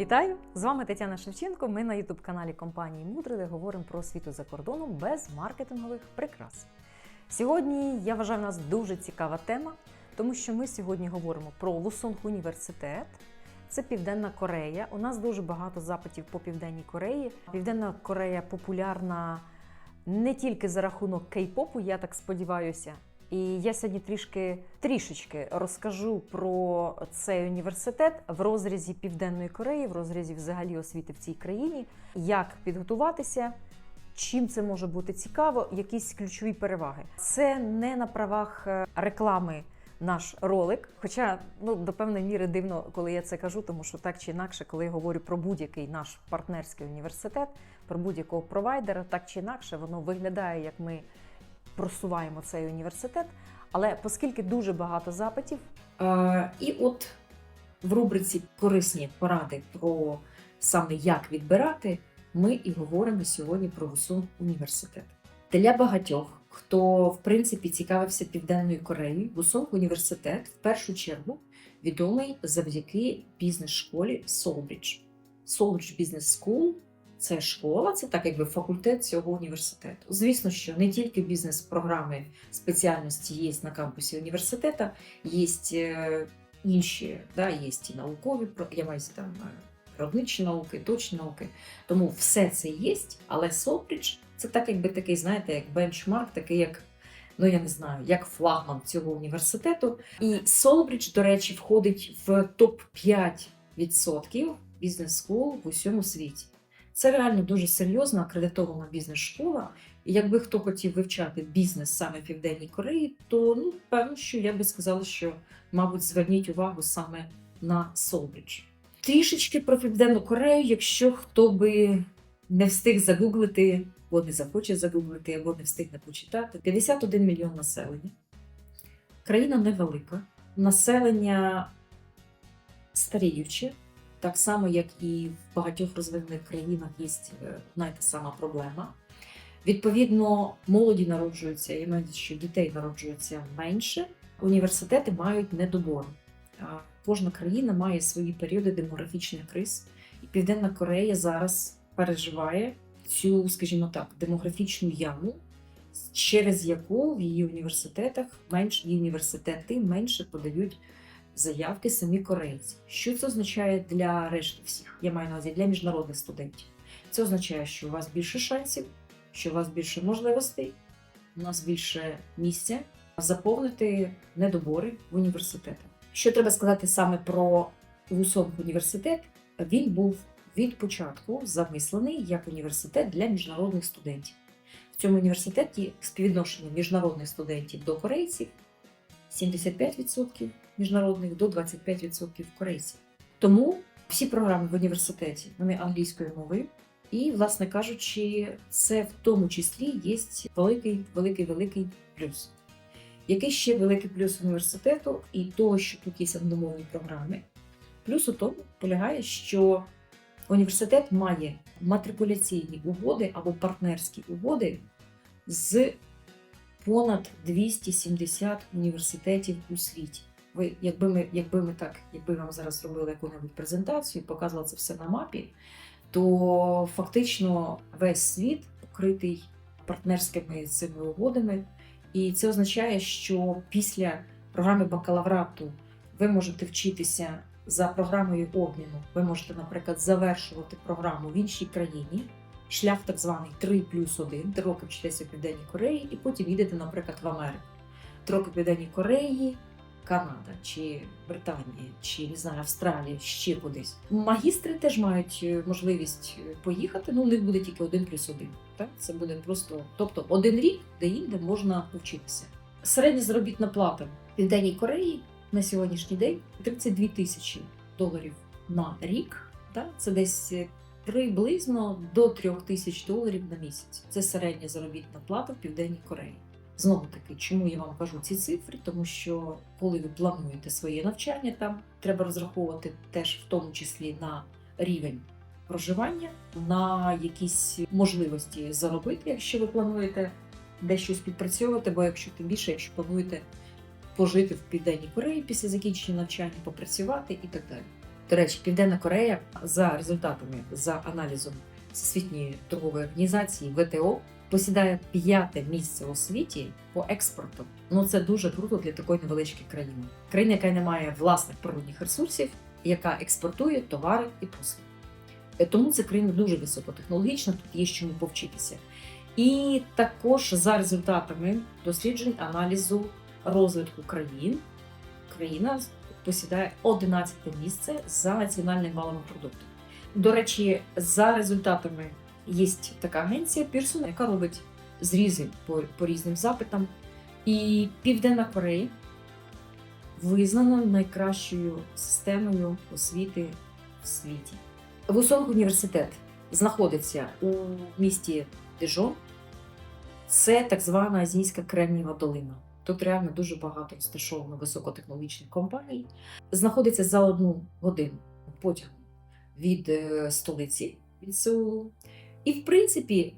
Вітаю! З вами Тетяна Шевченко. Ми на youtube каналі компанії Мудре, де говоримо про освіту за кордоном без маркетингових прикрас. Сьогодні я вважаю нас дуже цікава тема, тому що ми сьогодні говоримо про Лусонг університет. Це Південна Корея. У нас дуже багато запитів по Південній Кореї. Південна Корея популярна не тільки за рахунок кей-попу, я так сподіваюся. І я сьогодні трішки трішечки розкажу про цей університет в розрізі Південної Кореї, в розрізі взагалі освіти в цій країні, як підготуватися, чим це може бути цікаво, якісь ключові переваги. Це не на правах е, реклами наш ролик. Хоча ну до певної міри дивно, коли я це кажу, тому що так чи інакше, коли я говорю про будь-який наш партнерський університет, про будь-якого провайдера, так чи інакше, воно виглядає як ми просуваємо цей університет. Але оскільки дуже багато запитів, Е, І от в рубриці корисні поради про саме як відбирати, ми і говоримо сьогодні про Гусун університет. Для багатьох, хто в принципі цікавився Південною Кореєю, Гусун університет в першу чергу відомий завдяки бізнес-школі Солбрідж. Солбрідж Business School – це школа, це так якби факультет цього університету. Звісно, що не тільки бізнес-програми спеціальності є на кампусі університету, є е, інші, да, є і наукові, я маю там е, природничі науки, точні науки. Тому все це є, але Солбрідж це так, якби такий, знаєте, як бенчмарк, такий як. Ну, я не знаю, як флагман цього університету. І Солбрідж, до речі, входить в топ-5% бізнес-скул в усьому світі. Це реально дуже серйозна акредитована бізнес-школа. І якби хто хотів вивчати бізнес саме в Південній Кореї, то ну певно, що я би сказала, що, мабуть, зверніть увагу саме на Солбрідж. Трішечки про Південну Корею, якщо хто би не встиг загуглити, або не захоче загуглити, або не встигне почитати. 51 мільйон населення. Країна невелика. Населення старіюче, так само, як і в багатьох розвинених країнах є одна й та сама проблема. Відповідно, молоді народжуються, я маю, що дітей народжується менше. Університети мають недобори. А Кожна країна має свої періоди демографічних криз, і Південна Корея зараз переживає цю, скажімо так, демографічну яму, через яку в її університетах менш її університети менше подають заявки самі корейці. Що це означає для решти всіх? Я маю на увазі для міжнародних студентів. Це означає, що у вас більше шансів, що у вас більше можливостей, у нас більше місця заповнити недобори в університетах. Що треба сказати саме про Вусонг університет? Він був від початку замислений як університет для міжнародних студентів. В цьому університеті співвідношення міжнародних студентів до корейців 75% міжнародних до 25% корейців. Тому всі програми в університеті вони англійською мовою. І, власне кажучи, це в тому числі є великий, великий, великий плюс. Який ще великий плюс університету і того, що тут є англомовні програми? Плюс у тому полягає, що університет має матрикуляційні угоди або партнерські угоди з понад 270 університетів у світі. Ви, якби ми, якби ми так, якби вам зараз робили яку-небудь презентацію, показували це все на мапі, то фактично весь світ покритий партнерськими цими угодами. І це означає, що після програми бакалаврату ви можете вчитися за програмою обміну. Ви можете, наприклад, завершувати програму в іншій країні. Шлях так званий 3 плюс 1, три роки вчитеся в Південній Кореї, і потім їдете, наприклад, в Америку. Три роки в Південній Кореї, Канада чи Британія, чи не знаю, Австралія, ще кудись. Магістри теж мають е, можливість е, поїхати, ну у них буде тільки один плюс один. Так? Це буде просто, тобто один рік, де інде можна повчитися. Середня заробітна плата в Південній Кореї на сьогоднішній день 32 тисячі доларів на рік. Так? Це десь е, приблизно до 3 тисяч доларів на місяць. Це середня заробітна плата в Південній Кореї. Знову таки, чому я вам кажу ці цифри? Тому що коли ви плануєте своє навчання, там треба розраховувати теж в тому числі на рівень проживання, на якісь можливості заробити, якщо ви плануєте дещо співпрацьовувати, бо якщо тим більше, якщо плануєте пожити в Південній Кореї після закінчення навчання, попрацювати і так далі. До речі, Південна Корея за результатами за аналізом Всесвітньої торгової організації ВТО посідає п'яте місце у світі по експорту. Ну це дуже круто для такої невеличкої країни. Країна, яка не має власних природних ресурсів, яка експортує товари і послуги. Е, Тому ця країна дуже високотехнологічна, тут є з чому повчитися. І також за результатами досліджень аналізу розвитку країн, країна посідає 11 місце за національним валовим продуктом. До речі, за результатами є така агенція Pearson, яка робить зрізи по, по різним запитам. І Південна Корея визнана найкращою системою освіти в світі. Вусонг університет знаходиться у місті Дижон. Це так звана Азійська Кремнієва долина. Тут реально дуже багато розташовано високотехнологічних компаній. Знаходиться за одну годину потягом від е, столиці від Сеулу. І, в принципі,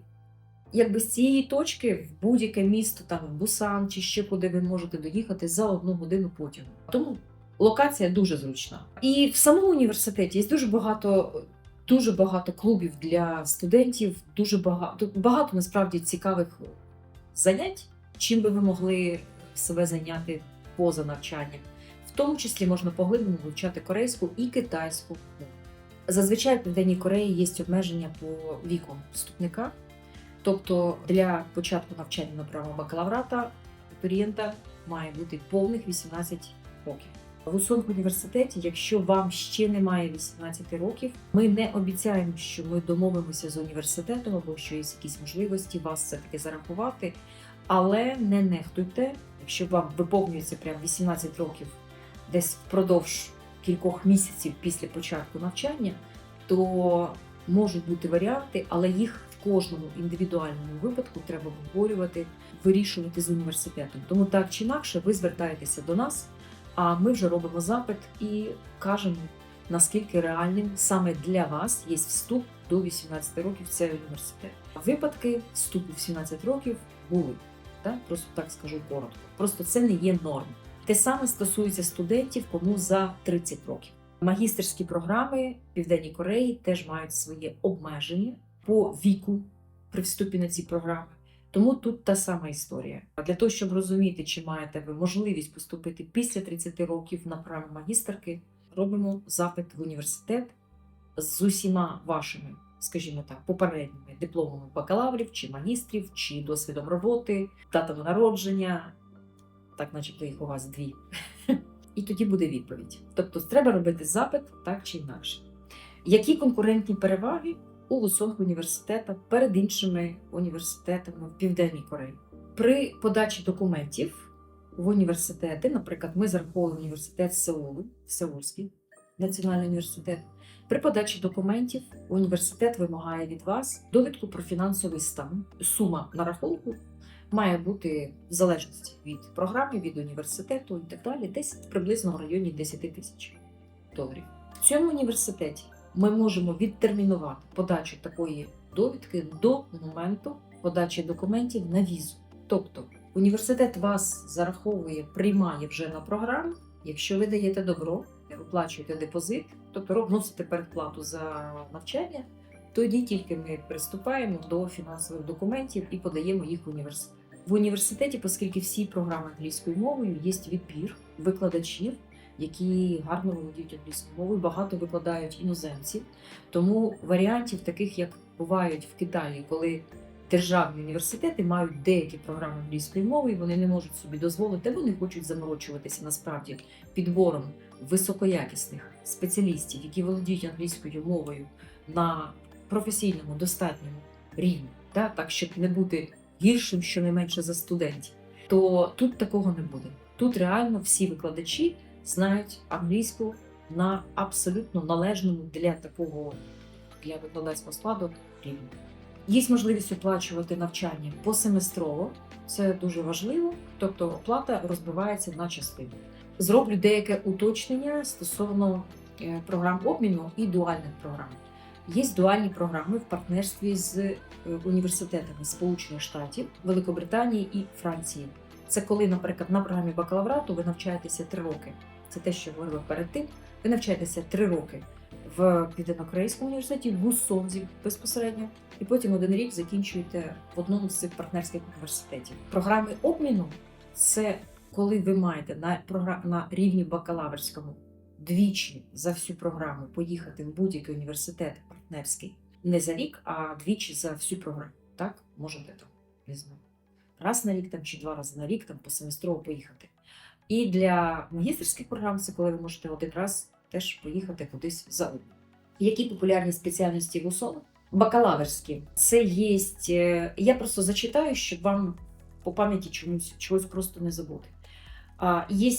якби з цієї точки в будь-яке місто, там Бусан чи ще куди ви можете доїхати за одну годину потягу. Тому локація дуже зручна. І в самому університеті є дуже багато. Дуже багато клубів для студентів, дуже багато багато насправді цікавих занять, чим би ви могли себе зайняти поза навчанням. В тому числі можна поглиблено вивчати корейську і китайську мову. Зазвичай в Південній Кореї є обмеження по віку вступника. Тобто для початку навчання на правому бакалаврата абітурієнта має бути повних 18 років. В Усонг університеті, якщо вам ще немає 18 років, ми не обіцяємо, що ми домовимося з університетом або що є якісь можливості вас все таки зарахувати. Але не нехтуйте, якщо вам виповнюється прям 18 років десь впродовж кількох місяців після початку навчання, то можуть бути варіанти, але їх в кожному індивідуальному випадку треба обговорювати, вирішувати з університетом. Тому так чи інакше ви звертаєтеся до нас, а ми вже робимо запит і кажемо, наскільки реальним саме для вас є вступ до 18 років в цей університет. Випадки вступу в 17 років були. Так? Просто так скажу коротко. Просто це не є норм. Те саме стосується студентів, кому за 30 років. Магістерські програми Південній Кореї теж мають своє обмеження по віку при вступі на ці програми. Тому тут та сама історія. А для того, щоб розуміти, чи маєте ви можливість поступити після 30 років на право магістерки, робимо запит в університет з усіма вашими, скажімо так, попередніми дипломами бакалаврів чи магістрів, чи досвідом роботи, датами народження, так, начебто їх у вас дві. І тоді буде відповідь. Тобто, треба робити запит так чи інакше. Які конкурентні переваги у Вусонг університету перед іншими університетами в Південній Кореї? При подачі документів в університети, наприклад, ми зараховували університет Сеулу, Сеульський національний університет. При подачі документів університет вимагає від вас довідку про фінансовий стан. Сума на рахунку має бути в залежності від програми, від університету і так далі, десь приблизно в районі 10 тисяч доларів. В цьому університеті ми можемо відтермінувати подачу такої довідки до моменту подачі документів на візу. Тобто університет вас зараховує, приймає вже на програму, якщо ви даєте добро, оплачуєте депозит, тобто вносите передплату за навчання. Тоді тільки ми приступаємо до фінансових документів і подаємо їх в університет. В університеті, оскільки всі програми англійською мовою, є відбір викладачів, які гарно володіють англійською мовою, багато викладають іноземців. Тому варіантів, таких як бувають в Китаї, коли державні університети мають деякі програми англійської мови, і вони не можуть собі дозволити, не хочуть заморочуватися насправді підбором високоякісних спеціалістів, які володіють англійською мовою на професійному достатньому рівні, так щоб не бути гіршим щонайменше за студентів, то тут такого не буде. Тут реально всі викладачі знають англійську на абсолютно належному для такого для викладацького складу рівні. Є можливість оплачувати навчання посеместрово, це дуже важливо, тобто оплата розбивається на частини. Зроблю деяке уточнення стосовно е, програм обміну і дуальних програм. Є дуальні програми в партнерстві з е, університетами Сполучених Штатів, Великобританії і Франції. Це коли, наприклад, на програмі бакалаврату ви навчаєтеся 3 роки. Це те, що говорила перед тим. Ви навчаєтеся 3 роки в Південно-Корейському університеті, в УСОВЗі безпосередньо, і потім один рік закінчуєте в одному з цих партнерських університетів. Програми обміну це коли ви маєте на, на рівні бакалаврському двічі за всю програму поїхати в будь-який університет партнерський не за рік, а двічі за всю програму. Так, можете там, не знаю, раз на рік там чи два рази на рік там посеместрово поїхати. І для магістерських програм це коли ви можете один раз теж поїхати кудись за обмін. Які популярні спеціальності в УСОН? Бакалаврські. Це є. е, Я просто зачитаю, щоб вам по пам'яті чомусь чогось просто не забути. Є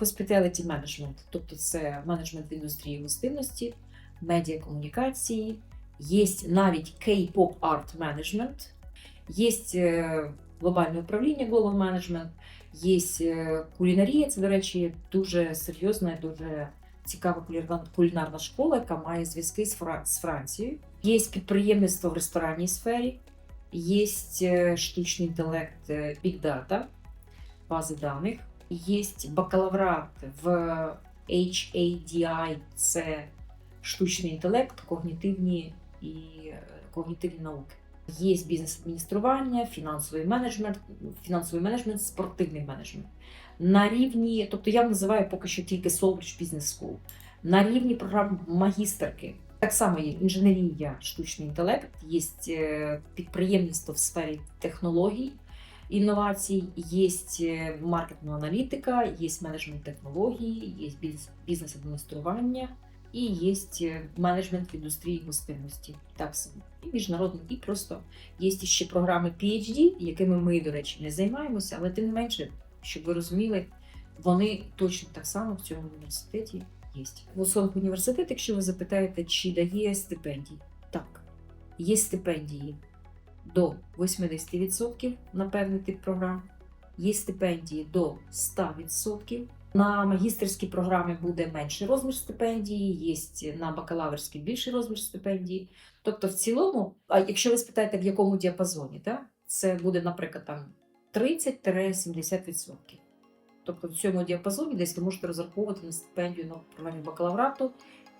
hospitality management, тобто це менеджмент індустрії гостинності, медіа комунікації, є навіть K-pop art management, є е, глобальне управління Global Management, є е, кулінарія. Це, до речі, дуже серйозна і дуже цікава кулінарна- школа, яка має зв'язки з, Фра- з Францією. Є підприємництво в ресторанній сфері, є е, штучний інтелект, е, Big Data, бази даних, є бакалаврат в HADI, це штучний інтелект, когнітивні і е, когнітивні науки. Є бізнес-адміністрування, фінансовий менеджмент, фінансовий менеджмент, спортивний менеджмент. На рівні, тобто я називаю поки що тільки Solbridge Business School. На рівні програм магістерки так само є інженерія, штучний інтелект, є е, підприємництво в сфері технологій, інновацій, є е, маркетинг-аналітика, є менеджмент технологій, є бізнес- бізнес-адміністрування і є е, менеджмент в індустрії гостинності. Так само. І міжнародний, і просто є ще програми PhD, якими ми, до речі, не займаємося, але тим не менше, щоб ви розуміли, вони точно так само в цьому університеті є. Вусонг університет, якщо ви запитаєте, чи дає стипендії, так, є стипендії до 80% на певний тип програм, є стипендії до 100%. На магістерській програмі буде менший розмір стипендії, є на бакалаврській більший розмір стипендії. Тобто, в цілому, а якщо ви спитаєте, в якому діапазоні, так, це буде, наприклад, там 30-70%. Тобто в цьому діапазоні десь ви можете розраховувати на стипендію на програмі бакалаврату,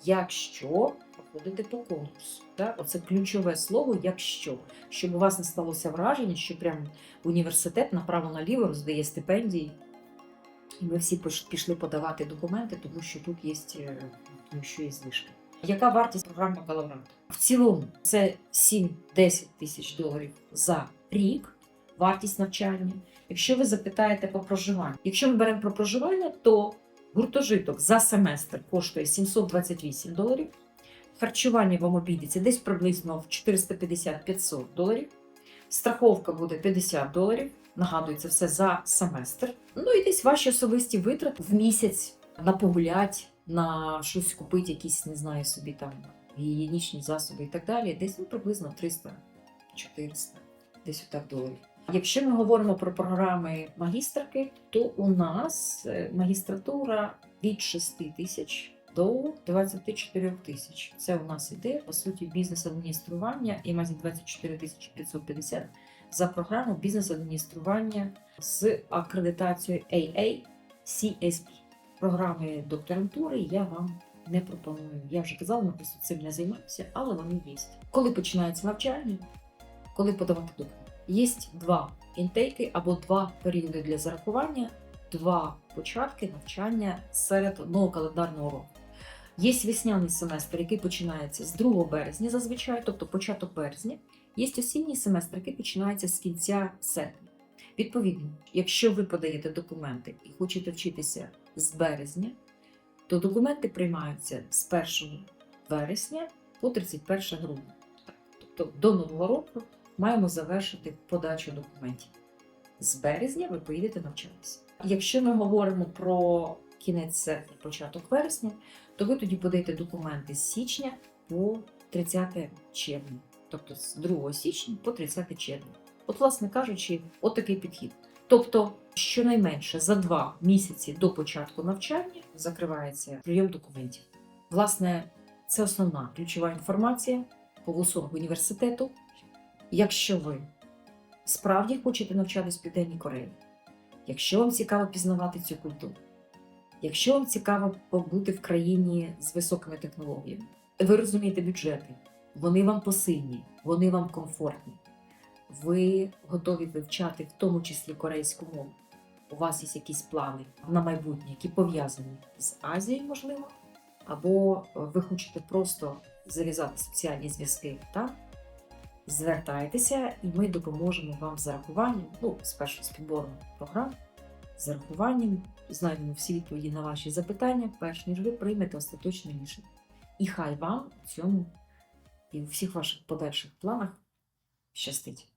якщо проходите по конкурсу. Так? Оце ключове слово, якщо. Щоб у вас не сталося враження, що прям університет направо-наліво роздає стипендії. І ми всі пішли подавати документи, тому що тут є, е, тому що є знижки. Яка вартість програми бакалаврату? В цілому це 7-10 тисяч доларів за рік, вартість навчання. Якщо ви запитаєте по проживанню, якщо ми беремо про проживання, то гуртожиток за семестр коштує 728 доларів. Харчування вам обійдеться десь приблизно в 450-500 доларів. Страховка буде 50 доларів. Нагадую, це все за семестр. Ну і десь ваші особисті витрати в місяць на погулять, на щось купити, якісь, не знаю, собі там гігієнічні засоби і так далі. Десь ну, приблизно 300-400, десь отак доларів. Якщо ми говоримо про програми магістерки, то у нас е, магістратура від 6 тисяч до 24 тисяч. Це у нас іде по суті бізнес-адміністрування і майже 24 тисячі 550 за програму бізнес-адміністрування з акредитацією AACSP. Програми докторантури я вам не пропоную. Я вже казала, ми просто цим не займаюся, але вони є. Коли починається навчання, коли подавати документи? Є два інтейки або два періоди для зарахування, два початки навчання серед одного календарного року. Є весняний семестр, який починається з 2 березня зазвичай, тобто початок березня. Є осінній семестр, який починається з кінця серпня. Відповідно, якщо ви подаєте документи і хочете вчитися з березня, то документи приймаються з 1 вересня по 31 грудня. Тобто до нового року маємо завершити подачу документів. З березня ви поїдете навчатися. Якщо ми говоримо про кінець початок вересня, то ви тоді подаєте документи з січня по 30 червня, тобто з 2 січня по 30 червня. От, власне кажучи, от такий підхід. Тобто, щонайменше за два місяці до початку навчання закривається прийом документів. Власне, це основна ключова інформація по ВУСОНГ університету. Якщо ви справді хочете навчатись в Південній Кореї, Якщо вам цікаво пізнавати цю культуру, якщо вам цікаво побути в країні з високими технологіями, ви розумієте бюджети, вони вам посильні, вони вам комфортні, ви готові вивчати в тому числі корейську мову. У вас є якісь плани на майбутнє, які пов'язані з Азією, можливо, або ви хочете просто зав'язати соціальні зв'язки, так? Звертайтеся, і ми допоможемо вам з зарахуванням, ну, спершу з підбором програм, з зарахуванням, знайдемо всі відповіді на ваші запитання, перш ніж ви приймете остаточне рішення. І хай вам у цьому і у всіх ваших подальших планах щастить.